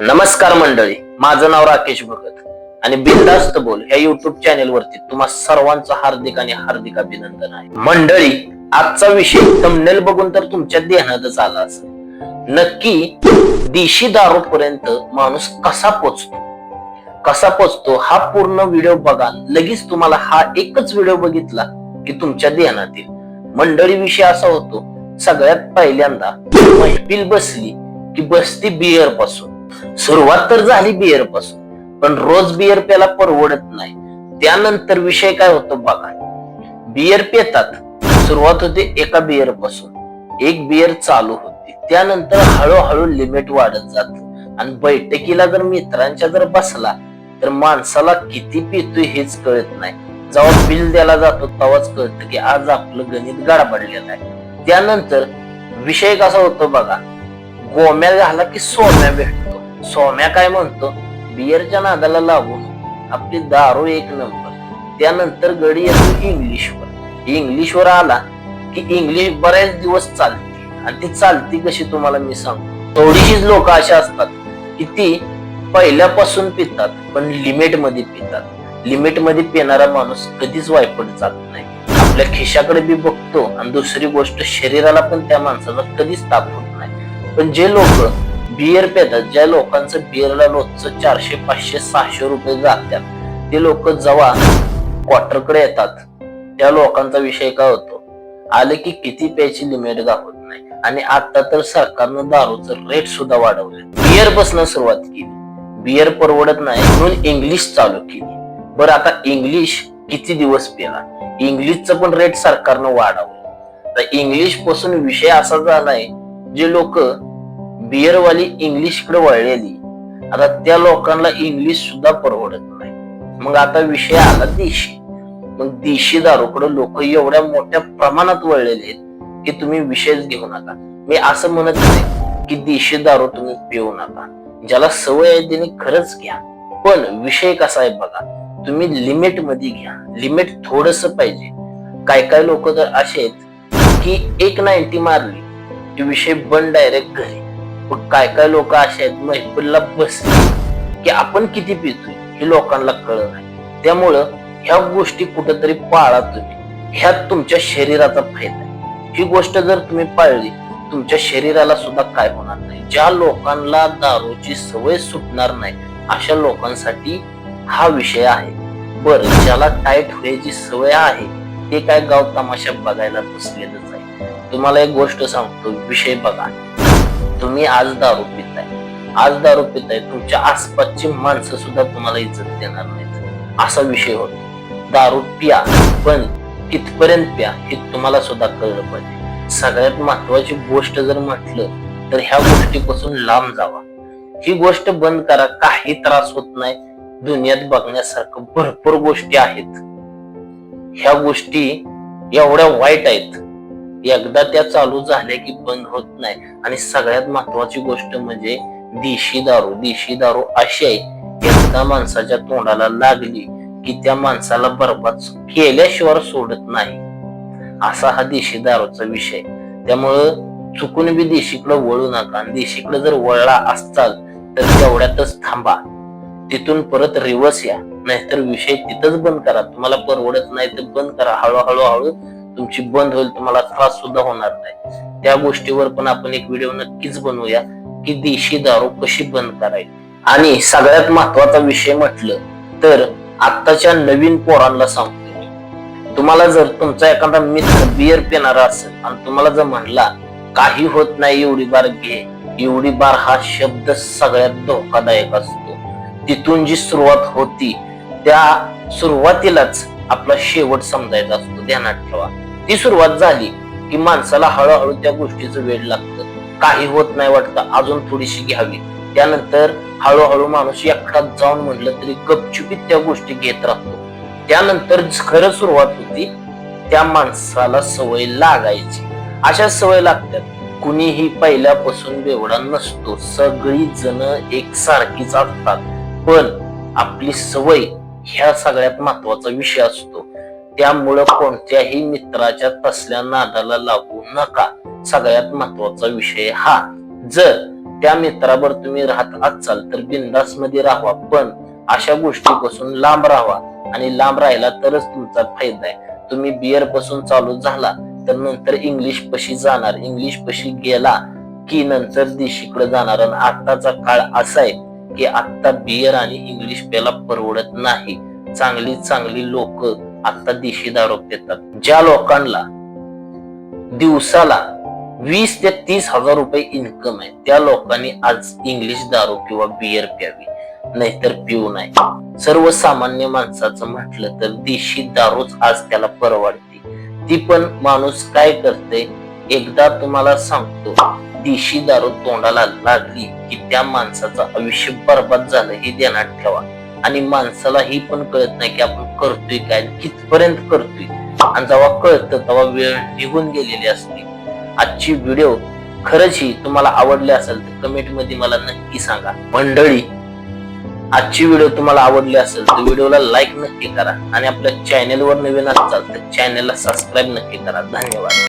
नमस्कार मंडळी माझं नाव राकेश भगत आणि बिंदास्त बोल ह्या युट्यूब चॅनेल वरती तुम्हा सर्वांचं हार्दिक आणि हार्दिक अभिनंदन आहे. मंडळी आजचा विषय थंबनेल बघून तर तुमच्या ध्यानातच आला असेल. नक्की देशी दारू पर्यंत माणूस कसा पोचतो? कसा पोचतो? हा पूर्ण व्हिडिओ बघा. लगेच तुम्हाला हा एकच व्हिडिओ बघितला की तुमच्या ध्यानात येईल मंडळी विषय असा होतो सगळ्यात पहिल्यांदा मैफिल बसली की बसती बियरपासून. सुरुवात तर झाली बियरपासून पण रोज बियर प्याला परवडत नाही. त्यानंतर विषय काय होतो बघा. बियर पितात. सुरुवात होते एका बियरपासून. एक बियर चालू होती. त्यानंतर हळूहळू लिमिट वाढत जात. आणि बैठकीला जर मित्रांच्या जर बसला तर माणसाला किती पितोय हेच कळत नाही. जेव्हा बिल द्यायला जातो तेव्हाच कळतं की आज आपलं गणित गडबडलेलं आहे. त्यानंतर विषय कसा होतो बघा. गोम्या झाला की सोम्या भेटतो. सोम्या काय म्हणतो? बियरच्या नादाला लागून आपली दारू एक नंबर. त्यानंतर गडी येतो इंग्लिशवर. इंग्लिशवर आला की इंग्लिश बरेच दिवस चालते. आणि ती चालती कशी तुम्हाला मी सांगतो. थोडीशीच लोक अशा असतात की ती पहिल्यापासून पितात पण लिमिटमध्ये पितात. लिमिटमध्ये पिणारा माणूस कधीच वायपट जात नाही. आपल्या खिशाकडे बी बघतो आणि दुसरी गोष्ट शरीराला पण त्या माणसाचा कधीच ताप होत नाही. पण जे लोक बियर पेतात ज्या लोकांचं बियरला रोजचं चारशे पाचशे सहाशे रुपये जातात ते लोक जेव्हा क्वार्टरकडे येतात त्या लोकांचा विषय काय होतो? आले की किती प्यायची लिमिट दाखवत नाही. आणि आता तर सरकारनं दारूचं रेट सुद्धा वाढवले बियर बसणं सुरुवात केली. बियर परवडत नाही म्हणून इंग्लिश चालू केली. बरं आता इंग्लिश किती दिवस पेला इंग्लिशचं पण रेट सरकारनं वाढवलं तर इंग्लिशपासून विषय असा झालाय जे लोक बियरवाली इंग्लिशकडे वळलेली. आता त्या लोकांना इंग्लिश सुद्धा परवडत नाही. मग आता विषय आला देशी. मग देशी दारूकडे लोक एवढ्या मोठ्या प्रमाणात वळलेले आहेत की तुम्ही विषयच घेऊ नका. मी असं म्हणत नाही की देशी दारू तुम्ही पिऊ नका. ज्याला सवय आहे त्याने खरंच घ्या. पण विषय कसा आहे बघा तुम्ही लिमिटमध्ये घ्या. लिमिट थोडस पाहिजे. काय काय लोक तर असे आहेत की एक नाईन्टी मारली की विषय बंद डायरेक्ट घरी. पण काय काय लोक असे आहेत मैफिलला बस. की आपण किती पितोय हे लोकांना कळत नाही. त्यामुळं ह्या गोष्टी कुठेतरी पाळा तुम्ही ह्यात तुमच्या शरीराचा फायदा ही गोष्ट जर तुम्ही पाळली तुमच्या शरीराला सुद्धा काय होणार नाही. ज्या लोकांना दारूची सवय सुटणार नाही अशा लोकांसाठी हा विषय आहे. बर ज्याला टाईट होण्याची सवय आहे ते काय गाव तमाशा बघायला बसलेलंच आहे. तुम्हाला एक गोष्ट सांगतो विषय बघा. तुम्ही आज दारू पिताय. आज दारू पिताय तुमच्या आसपासची माणसं सुद्धा तुम्हाला इज्जत देणार नाहीत. असा विषय होतो. दारू प्या पण कितपर्यंत प्या हे तुम्हाला सुद्धा कळलं पाहिजे. सगळ्यात महत्वाची गोष्ट जर म्हटलं तर ह्या गोष्टीपासून लांब जावा. ही गोष्ट बंद करा काही त्रास होत नाही. दुनियात बघण्यासारखं भरपूर गोष्टी आहेत. ह्या गोष्टी एवढ्या वाईट आहेत. एकदा त्या चालू झाल्या की बंद होत नाही. आणि सगळ्यात महत्वाची गोष्ट म्हणजे देशी दारू. देशी दारू अशी आहे एकदा माणसाच्या तोंडाला लागली की त्या माणसाला बरबाद केल्याशिवाय सोडत नाही. असा हा देशी दारूचा विषय. त्यामुळं चुकून बी देशीकडे वळू नका. आणि देशीकडे जर वळला असताल तर तेवढ्यातच थांबा. तिथून परत रिवर्स या. नाहीतर विषय तिथंच बंद करा. तुम्हाला परवडत नाही तर बंद करा. हळूहळू हळू तुमची बंद होईल तुम्हाला त्रास सुद्धा होणार नाही. त्या गोष्टीवर पण आपण एक व्हिडिओ नक्कीच बनवूया की देशी दारू कशी बंद करायची आणि सगळ्यात महत्त्वाचा विषय म्हटलं तर आत्ताच्या नवीन पोरांना सांगतो तुम्हाला जर तुमचा एखादा मित्र बियर पिणारा असेल आणि तुम्हाला जर म्हणला काही होत नाही एवढी बार घे. एवढी बार हा शब्द सगळ्यात धोकादायक असतो. तिथून जी सुरुवात होती त्या सुरुवातीलाच आपला शेवट समजायचा असतो. ध्यानात ठेवा. ती सुरुवात झाली की माणसाला हळूहळू त्या गोष्टीचं वेळ लागतं. काही होत नाही वाटतं अजून थोडीशी घ्यावी. त्यानंतर हळूहळू माणूस एकटाच जाऊन म्हटलं तरी गपचुपीत त्या गोष्टी घेत राहतो. त्यानंतर खरं सुरुवात होती त्या माणसाला सवय लागायची. अशा सवय लागतात कुणीही पहिल्यापासून बेवडा नसतो. सगळी जण एकसारखीच असतात. पण आपली सवय ह्या सगळ्यात महत्त्वाचा विषय असतो. त्यामुळं कोणत्याही मित्राच्या तसल्या नादाला लागू नका. सगळ्यात महत्त्वाचा विषय हा जर त्या मित्रावर तुम्ही राहत असाल तर बिंदासमध्ये राहावा. पण अशा गोष्टीपासून लांब राहावा आणि लांब राहिला तरच तुमचा फायदा आहे. तुम्ही बियरपासून चालू झाला तर नंतर इंग्लिश पशी जाणार. इंग्लिश पशी गेला की नंतर देशीकडे जाणार. आणि आत्ताचा काळ असा आहे की आत्ता बियर आणि इंग्लिश प्याला परवडत नाही. चांगली चांगली लोक आता देशी दारू देतात ज्या लोकांना दिवसाला वीस ते तीस हजार रुपये इन्कम आहे त्या लोकांनी आज इंग्लिश दारू किंवा बियर प्यावी नाहीतर पिऊ नाही सर्वसामान्य माणसाचं म्हटलं तर देशी दारूच आज त्याला परवडते. ती पण माणूस काय करते एकदा तुम्हाला सांगतो देशी दारू तोंडाला लागली की त्या माणसाचं आयुष्य बर्बाद झालं हे ध्यानात ठेवा. आणि माणसाला ही पण कळत नाही की आपण करतोय काय कितपर्यंत करतोय? आणि जेव्हा कळतं तेव्हा वेळ निघून गेलेली असते. आजची व्हिडिओ खरंच ही तुम्हाला आवडली असेल तर कमेंटमध्ये मला नक्की सांगा. मंडळी आजची व्हिडिओ तुम्हाला आवडली असेल तर व्हिडिओला लाईक नक्की करा. आणि आपल्या चॅनेलवर नवीन असाल तर चॅनेलला सबस्क्राईब नक्की करा. धन्यवाद.